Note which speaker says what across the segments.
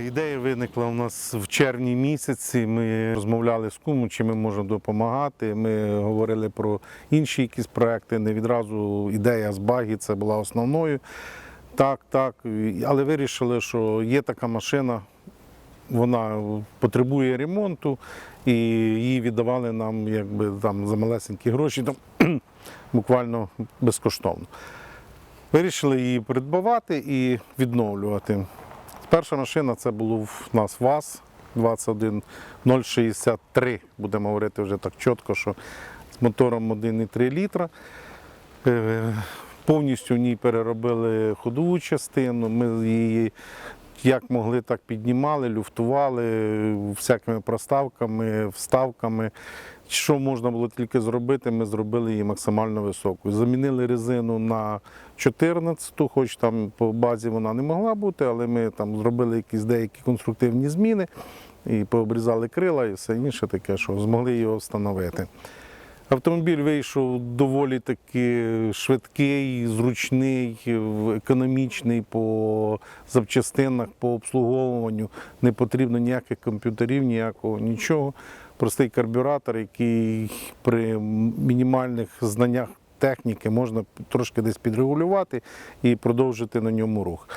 Speaker 1: Ідея виникла у нас в червні місяці. Ми розмовляли з кумом, чи ми можемо допомагати. Ми говорили про інші якісь проекти. Не відразу ідея з багі це була основною. Так, так. Але вирішили, що є така машина, вона потребує ремонту, і її віддавали нам якби там за малесенькі гроші, там, буквально безкоштовно. Вирішили її придбавати і відновлювати. Перша машина це був в нас ВАЗ 21063, будемо говорити вже так чітко, що з мотором 1,3 літра. Е, Повністю в ній переробили ходову частину. Ми її як могли, так піднімали, люфтували всякими проставками, вставками. Що можна було тільки зробити, ми зробили її максимально високою. Замінили резину на 14, хоч там по базі вона не могла бути, але ми там зробили якісь деякі конструктивні зміни і пообрізали крила і все інше таке, що змогли його встановити. Автомобіль вийшов доволі таки швидкий, зручний, економічний по запчастинах, по обслуговуванню. Не потрібно ніяких комп'ютерів, ніякого нічого. Простий карбюратор, який при мінімальних знаннях техніки можна трошки десь підрегулювати і продовжити на ньому рух.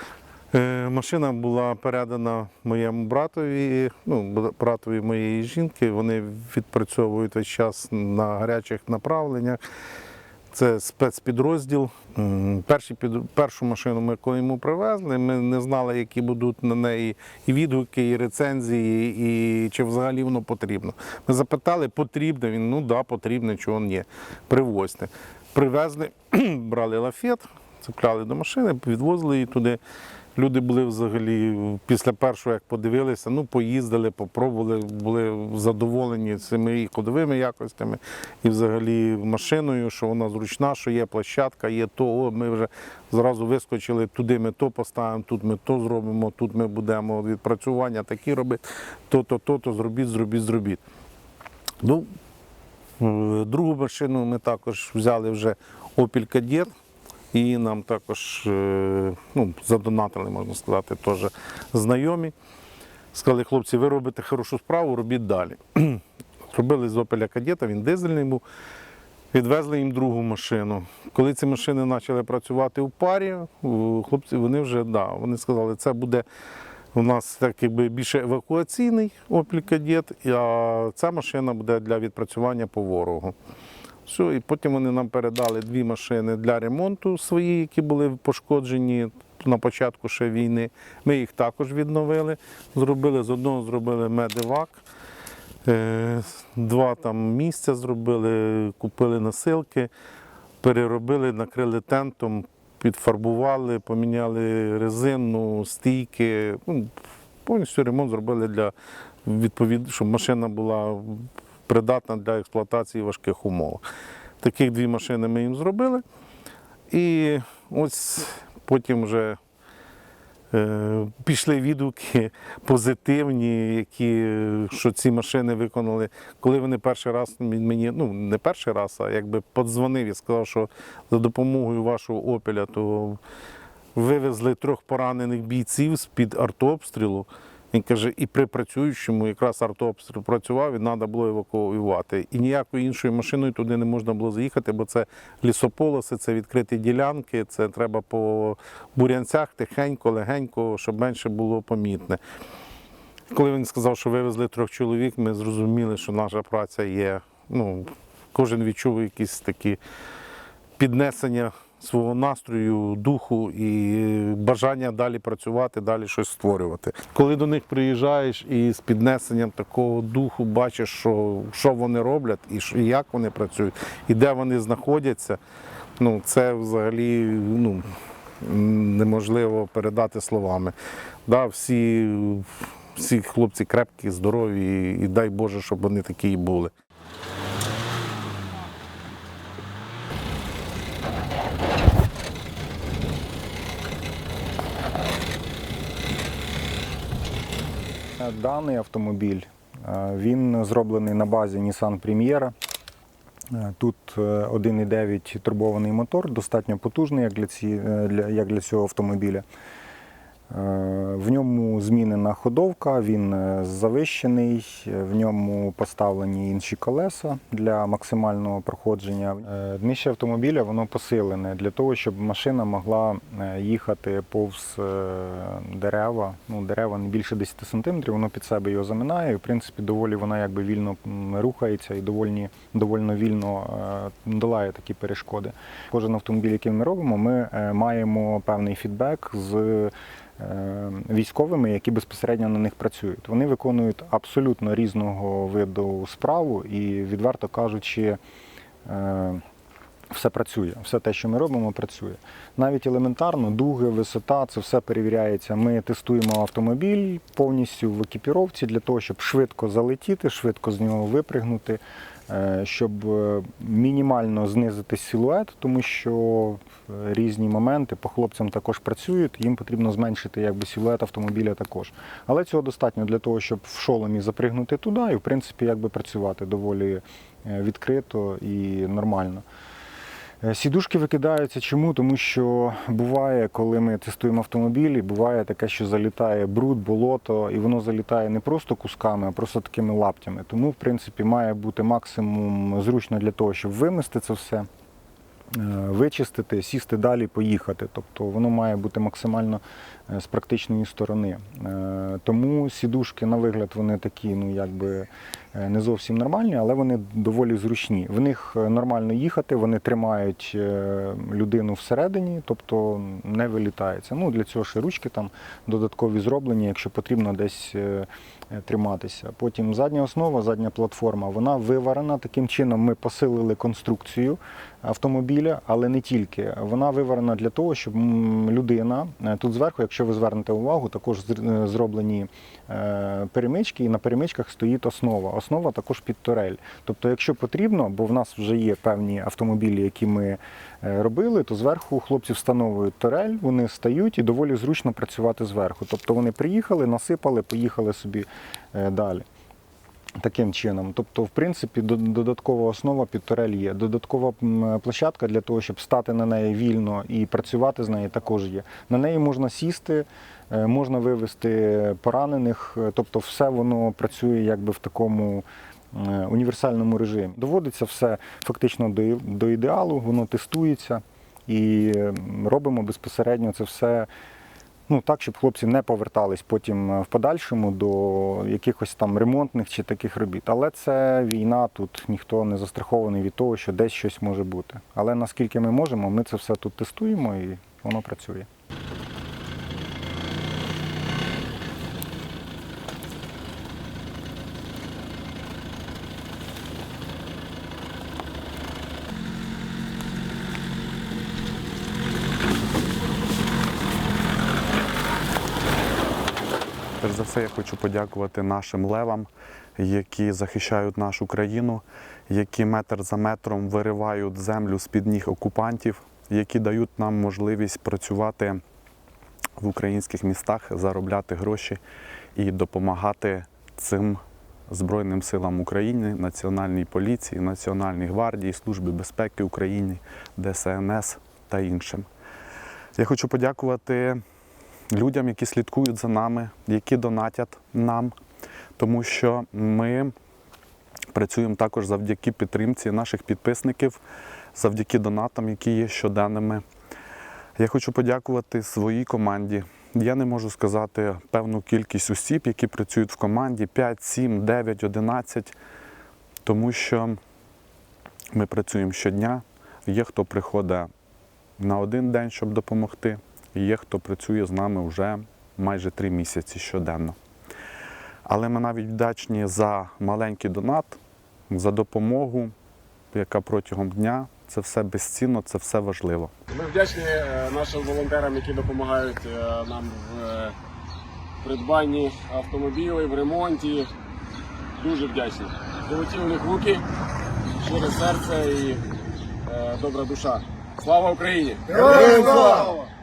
Speaker 1: Е, Машина була передана моєму братові, ну, братові моєї жінки. Вони відпрацьовують весь час на гарячих направленнях. Це спецпідрозділ. Перші під... Першу машину ми коли йому привезли, ми не знали, які будуть на неї і відгуки, і рецензії, і чи взагалі воно потрібно. Ми запитали, потрібно. Він ну да, потрібно, чого ні. Привозьте. Привезли, брали лафет, цепляли до машини, відвозили її туди. Люди були взагалі після першого, як подивилися, ну поїздили, попробували, були задоволені цими і ходовими якостями, і взагалі машиною, що вона зручна, що є площадка, є то. О, ми вже зразу вискочили, туди ми то поставимо, тут ми то зробимо, тут ми будемо відпрацювання такі робити, то, то, то, то зробіть, зробіть, зробіть. Ну, е, другу машину ми також взяли вже Opel Kadett. І нам також е, ну, задонатили, можна сказати, теж знайомі. Сказали, хлопці, ви робите хорошу справу, робіть далі. Робили з Opel Кадета, він дизельний був. Відвезли їм другу машину. Коли ці машини почали працювати в парі, хлопці вони вже да, вони сказали, це буде у нас так якби більше евакуаційний Opel Kadett, а ця машина буде для відпрацювання по ворогу. Все, і потім вони нам передали дві машини для ремонту свої, які були пошкоджені на початку ще війни. Ми їх також відновили. Зробили з одного зробили медивак. Е, Два там місця зробили, купили насилки, переробили, накрили тентом, підфарбували, поміняли резину, стійки. Ну, повністю ремонт зробили для відповідно, щоб машина була придатна для експлуатації в важких умовах. Таких дві машини ми їм зробили. І ось потім вже е, пішли відгуки позитивні, які, що ці машини виконали. Коли вони перший раз мені, ну не перший раз, а якби подзвонив і сказав, що за допомогою вашого опеля, то вивезли трьох поранених бійців з-під артобстрілу. Він каже, і при працюючому якраз артобстріл працював, і треба було евакуювати. І ніякою іншою машиною туди не можна було заїхати, бо це лісополоси, це відкриті ділянки, це треба по бурянцях тихенько, легенько, щоб менше було помітне. Коли він сказав, що вивезли трьох чоловік, ми зрозуміли, що наша праця є. Ну, кожен відчув якісь такі піднесення свого настрою, духу і бажання далі працювати, далі щось створювати. Коли до них приїжджаєш і з піднесенням такого духу бачиш, що, що вони роблять, і як вони працюють, і де вони знаходяться, ну це взагалі ну, неможливо передати словами. Да, всі, всі хлопці крепкі, здорові, і дай Боже, щоб вони такі і були.
Speaker 2: Даний автомобіль е, він зроблений на базі Nissan Premiera. Е, Тут е, 1,9 турбований мотор, достатньо потужний, як для, ці, е, як для цього автомобіля. Е, В ньому змінена ходовка, він е, завищений, в ньому поставлені інші колеса для максимального проходження. Е, Днище автомобіля воно посилене для того, щоб машина могла їхати повз дерева. Ну, дерева не більше 10 см, воно під себе його заминає. В принципі, доволі вона якби вільно рухається і довольні, довольно вільно долає такі перешкоди. Кожен автомобіль, який ми робимо, ми маємо певний фідбек з військовими, які безпосередньо на них працюють. Вони виконують абсолютно різного виду справу і, відверто кажучи, е, все працює. Все те, що ми робимо, працює. Навіть елементарно, дуги, висота, це все перевіряється. Ми тестуємо автомобіль повністю в екіпіровці для того, щоб швидко залетіти, швидко з нього випригнути, е, щоб е, мінімально знизити силует, тому що е, різні моменти по хлопцям також працюють, їм потрібно зменшити якби, силует автомобіля також. Але цього достатньо для того, щоб в шоломі запригнути туди і, в принципі, якби працювати доволі е, відкрито і нормально. Е, Сідушки викидаються чому? Тому що буває, коли ми тестуємо автомобілі, буває таке, що залітає бруд, болото, і воно залітає не просто кусками, а просто такими лаптями. Тому, в принципі, має бути максимум зручно для того, щоб вимести це все, е, вичистити, сісти далі, поїхати. Тобто воно має бути максимально е, з практичної сторони. Тому сідушки, на вигляд, вони такі, ну якби не зовсім нормальні, але вони доволі зручні. В них е, нормально їхати, вони тримають е, людину всередині, тобто не вилітається. Ну, для цього ще ручки там додаткові зроблені, якщо потрібно десь е, е, триматися. Потім задня основа, задня платформа, вона виварена. Таким чином ми посилили конструкцію автомобіля, але не тільки. Вона виварена для того, щоб людина е, тут зверху, якщо ви звернете увагу, також е, зроблені е, перемички, і на перемичках стоїть основа. Основа також під турель. Тобто, якщо потрібно, бо в нас вже є певні автомобілі, які ми е, робили, то зверху хлопці встановлюють турель, вони стають і доволі зручно працювати зверху. Тобто вони приїхали, насипали, поїхали собі е, далі. Таким чином, тобто, в принципі, додаткова основа під турель є. Додаткова площадка для того, щоб стати на неї вільно і працювати з нею, також є. На неї можна сісти, е, можна вивезти поранених, е, тобто, все воно працює якби в такому е, універсальному режимі. Доводиться все фактично до, до ідеалу, воно тестується і робимо безпосередньо це все ну, так, щоб хлопці не повертались потім е, в подальшому до якихось там ремонтних чи таких робіт. Але це війна, тут ніхто не застрахований від того, що десь щось може бути. Але наскільки ми можемо, ми це все тут тестуємо і воно працює.
Speaker 3: Перш за все, я хочу подякувати нашим левам, які захищають нашу країну, які метр за метром виривають землю з-під ніг окупантів, які дають нам можливість працювати в українських містах, заробляти гроші і допомагати цим Збройним силам України, Національній поліції, Національній гвардії, Службі безпеки України, ДСНС та іншим. Я хочу подякувати людям, які слідкують за нами, які донатять нам, тому що ми працюємо також завдяки підтримці наших підписників, завдяки донатам, які є щоденними. Я хочу подякувати своїй команді. Я не можу сказати певну кількість осіб, які працюють в команді 5, 7, 9, 11, тому що ми працюємо щодня. Є хто приходить на один день, щоб допомогти, є хто працює з нами вже майже три місяці щоденно. Але ми навіть вдячні за маленький донат, за допомогу, яка протягом дня це все безцінно, це все важливо.
Speaker 4: Ми вдячні е, нашим волонтерам, які допомагають е, нам в е, придбанні автомобілів, в ремонті. Дуже вдячні. Золоті у них руки, щире серце і добра душа. Слава Україні!
Speaker 5: Героям слава!